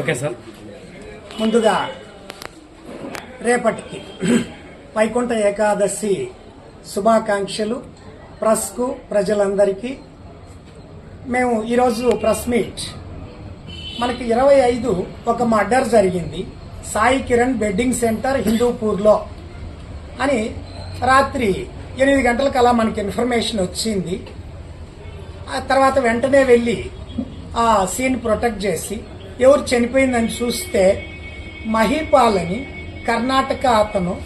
Okay sir. ముందుగా రేపటికి వైకుంఠ ఏకాదశి శుభాకాంక్షలు. ప్రెస్కు ప్రజలందరికీ. మేము ఈరోజు ప్రెస్ మీట్. మనకి ఇరవై ఐదు ఒక మర్డర్ జరిగింది. సాయి కిరణ్ బెడ్డింగ్ సెంటర్ హిందూపూర్లో అని రాత్రి ఎనిమిది గంటలకు అలా మనకి ఇన్ఫర్మేషన్ వచ్చింది. ఆ తర్వాత వెంటనే వెళ్ళి ఆ సీన్ ప్రొటెక్ట్ చేసి ఎవరు చనిపోయిందని చూస్తే మహిపాల్ అని కర్ణాటక అతను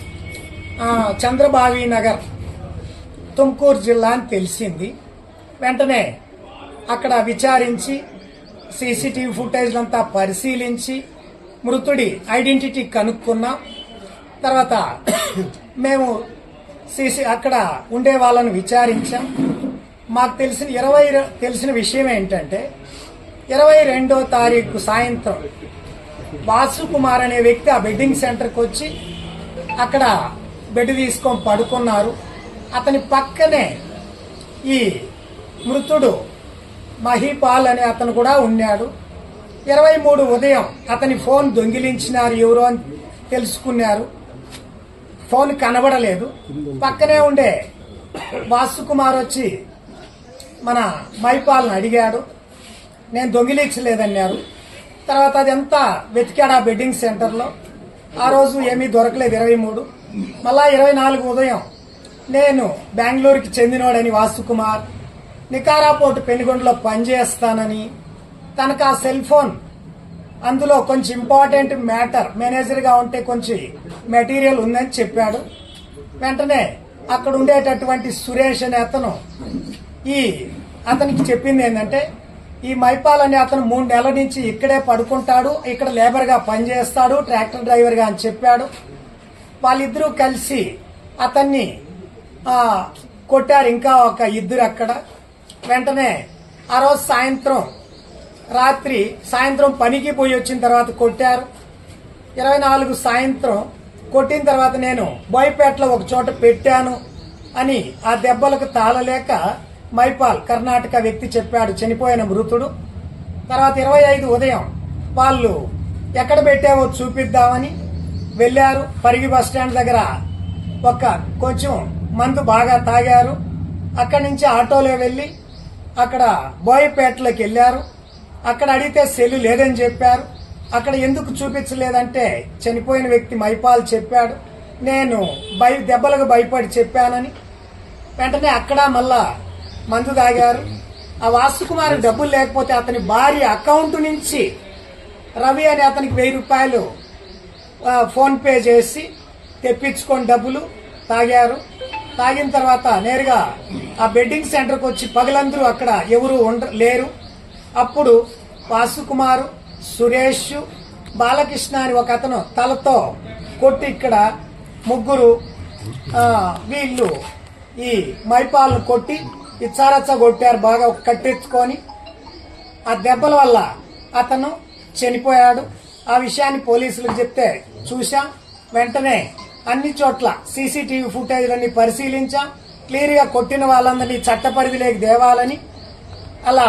చంద్రబావి నగర్ తుమ్కూరు జిల్లా అని తెలిసింది. వెంటనే అక్కడ విచారించి సీసీటీవీ ఫుటేజ్లంతా పరిశీలించి మృతుడి ఐడెంటిటీ కనుక్కున్నాం. తర్వాత మేము సీసీ అక్కడ ఉండే వాళ్ళని విచారించాం. మాకు తెలిసిన ఇరవై తెలిసిన విషయం ఏంటంటే ఇరవై రెండో తారీఖు సాయంత్రం వాసు కుమార్ అనే వ్యక్తి ఆ బెడ్డింగ్ సెంటర్కి వచ్చి అక్కడ బెడ్ తీసుకొని పడుకున్నారు. అతని పక్కనే ఈ మృతుడు మహిపాల్ అనే అతను కూడా ఉన్నాడు. ఇరవై మూడు ఉదయం అతని ఫోన్ దొంగిలించినారు ఎవరో అని తెలుసుకున్నారు. ఫోన్ కనబడలేదు. పక్కనే ఉండే వాసు కుమార్ వచ్చి మన మైపాల్ని అడిగాడు. నేను దొంగిలించలేదన్నారు తర్వాత అదంతా వెతికాడు ఆ బెడ్డింగ్ సెంటర్లో. ఆ రోజు ఏమీ దొరకలేదు ఇరవై మూడు. మళ్ళా ఇరవై నాలుగు ఉదయం నేను బెంగళూరుకి చెందినోడని వాసుకుమార్ నికారాపోర్టు పెనుగొండలో పనిచేస్తానని తనకు ఆ సెల్ ఫోన్ అందులో కొంచెం ఇంపార్టెంట్ మ్యాటర్ మేనేజర్గా ఉంటే కొంచెం మెటీరియల్ ఉందని చెప్పాడు. వెంటనే అక్కడ ఉండేటటువంటి సురేష్ అనే అతను ఈ అతనికి చెప్పింది ఏంటంటే ఈ మైపాల్ అనే అతను మూడు నెలల నుంచి ఇక్కడే పడుకుంటాడు ఇక్కడ లేబర్గా పనిచేస్తాడు ట్రాక్టర్ డ్రైవర్గా అని చెప్పాడు. వాళ్ళిద్దరూ కలిసి అతన్ని కొట్టారు ఇంకా ఒక ఇద్దరు అక్కడ. వెంటనే ఆ రోజు సాయంత్రం రాత్రి సాయంత్రం పనికి పోయి వచ్చిన తర్వాత కొట్టారు. ఇరవై నాలుగు సాయంత్రం కొట్టిన తర్వాత నేను బోయపేటలో ఒక చోట పెట్టాను అని ఆ దెబ్బలకు తాళలేక మైపాల్ కర్ణాటక వ్యక్తి చెప్పాడు చనిపోయిన మృతుడు. తర్వాత ఇరవై ఐదు ఉదయం వాళ్ళు ఎక్కడ పెట్టావో చూపిద్దామని వెళ్ళారు. పరిగి బస్ స్టాండ్ దగ్గర ఒక కొంచెం మందు బాగా తాగారు. అక్కడి నుంచి ఆటోలో వెళ్ళి అక్కడ బోయపేటలోకి వెళ్ళారు. అక్కడ అడిగితే సెల్లు లేదని చెప్పారు. అక్కడ ఎందుకు చూపించలేదంటే చనిపోయిన వ్యక్తి మైపాల్ చెప్పాడు. నేను భయ దెబ్బలకు భయపడి చెప్పానని. వెంటనే అక్కడ మళ్ళా మందు తాగారు ఆ వాసుకుమార్ డబ్బులు లేకపోతే అతని భార్య అకౌంట్ నుంచి రవి అనే అతనికి వెయ్యి రూపాయలు ఆ, ఫోన్ పే చేసి తెప్పించుకొని డబ్బులు తాగారు. తాగిన తర్వాత నేరుగా ఆ బెడ్డింగ్ సెంటర్కి వచ్చి పగలందరూ అక్కడ ఎవరు ఉండ లేరు. అప్పుడు వాసుకుమారు సురేష్ బాలకృష్ణ అని ఒక అతను తలతో కొట్టి ఇక్కడ ముగ్గురు వీళ్ళు ఈ మైపాలను కొట్టి ఇచ్చారచ్చ కొట్టారు బాగా కట్టెచ్చుకొని ఆ దెబ్బల వల్ల అతను చనిపోయాడు. ఆ విషయాన్ని పోలీసులకు చెప్తే చూశాం. వెంటనే అన్ని చోట్ల సీసీటీవీ ఫుటేజ్లన్నీ పరిశీలించాం. క్లియర్గా కొట్టిన వాళ్ళందరినీ చట్ట పరిధిలోకి దేవాలని అలా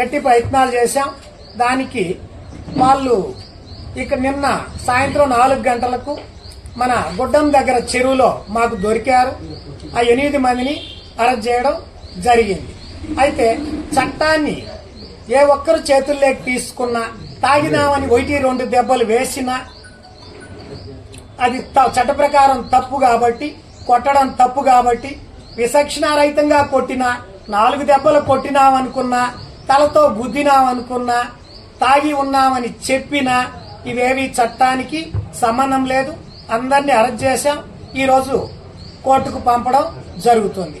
గట్టి ప్రయత్నాలు చేశాం. దానికి వాళ్ళు ఇక నిన్న సాయంత్రం నాలుగు గంటలకు మన గుడ్డం దగ్గర చెరువులో మాకు దొరికారు. ఆ ఎనిమిది మందిని అరెస్ట్ చేయడం జరిగింది. అయితే చట్టాన్ని ఏ ఒక్కరు చేతుల్లోకి తీసుకున్నా తాగినామని ఒకటి రెండు దెబ్బలు వేసినా అది త- చట్ట ప్రకారం తప్పు కాబట్టి కొట్టడం తప్పు కాబట్టి విచక్షణారహితంగా కొట్టినా నాలుగు దెబ్బలు కొట్టినామనుకున్నా తలతో గుద్దినామనుకున్నా తాగి ఉన్నామని చెప్పినా ఇవేవి చట్టానికి సంబంధం లేదు. అందరినీ అరెస్ట్ చేశాం. ఈరోజు కోర్టుకు పంపడం జరుగుతుంది.